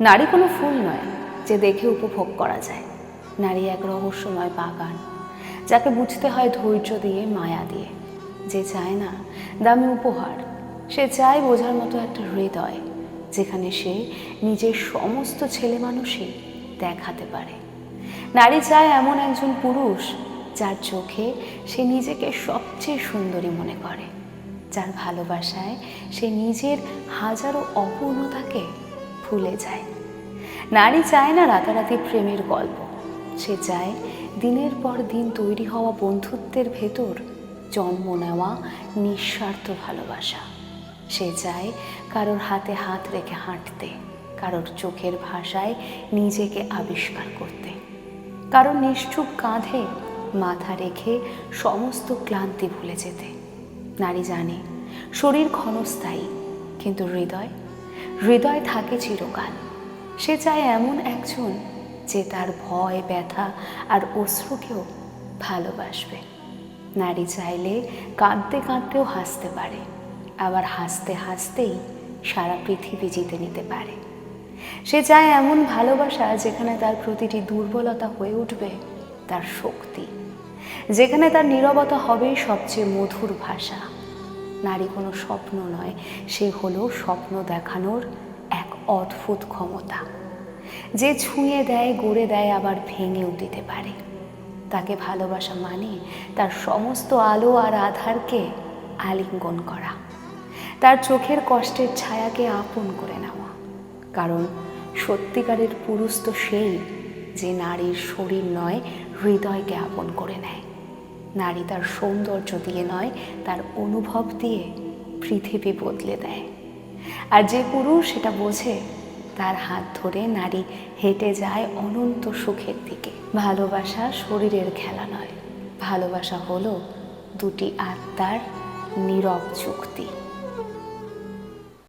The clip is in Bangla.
নারী কোনো ফুল নয় যে দেখে উপভোগ করা যায়। নারী এক রহস্যময় বাগান, যাকে বুঝতে হয় ধৈর্য দিয়ে, মায়া দিয়ে। যে চায় না দামি উপহার, সে চায় বোঝার মতো একটা হৃদয়, যেখানে সে নিজের সমস্ত ছেলে মানুষই দেখাতে পারে। নারী চায় এমন একজন পুরুষ, যার চোখে সে নিজেকে সবচেয়ে সুন্দরী মনে করে। যার ভালোবাসায় সে নিজের হাজারো অপূর্ণতাকে ভুলে যায়। নারী চায় না রাতারাতি প্রেমের গল্প। সে চায় দিনের পর দিন তৈরি হওয়া বন্ধুত্বের ভেতর জন্ম নেওয়া নিঃস্বার্থ ভালোবাসা। সে চায় কারোর হাতে হাত রেখে হাঁটতে, কারোর চোখের ভাষায় নিজেকে আবিষ্কার করতে। কারোর নিশ্চুপ কাঁধে মাথা রেখে সমস্ত ক্লান্তি ভুলে যেতে। নারী জানে শরীর ক্ষণস্থায়ী, কিন্তু হৃদয় হৃদয় থাকে চিরকাল। সে চায় এমন একজন যে তার ভয়, ব্যথা আর অশ্রুকেও ভালোবাসবে। নারী চাইলে কাঁদতে কাঁদতেও হাসতে পারে, আবার হাসতে হাসতেই সারা পৃথিবী জিতে নিতে পারে। সে চায় এমন ভালোবাসা যেখানে তার প্রতিটি দুর্বলতা হয়ে উঠবে, তার শক্তি। যেখানে তার নীরবতা হবে সবচেয়ে মধুর ভাষা। নারী কোনো স্বপ্ন নয়, সে হলো স্বপ্ন দেখানোর এক অদ্ভুত ক্ষমতা। যে ছুঁয়ে দেয়, গড়ে দেয়, আবার ভেঙেও দিতে পারে। তাকে ভালোবাসা মানে তার সমস্ত আলো আর আধারকে আলিঙ্গন করা। তার চোখের কষ্টের ছায়াকে আপন করে নেওয়া। কারণ সত্যিকারের পুরুষ তো সেই যে নারীর শরীর নয়, হৃদয়কে আপন করে নেয়। নারী তার সৌন্দর্য দিয়ে নয়, তার অনুভব দিয়ে পৃথিবী বদলে দেয়। আর যে পুরুষ সেটা বোঝে, তার হাত ধরে নারী হেঁটে যায় অনন্ত সুখের দিকে। ভালোবাসা শরীরের খেলা নয়। ভালোবাসা হলো দুটি আত্মার নীরব চুক্তি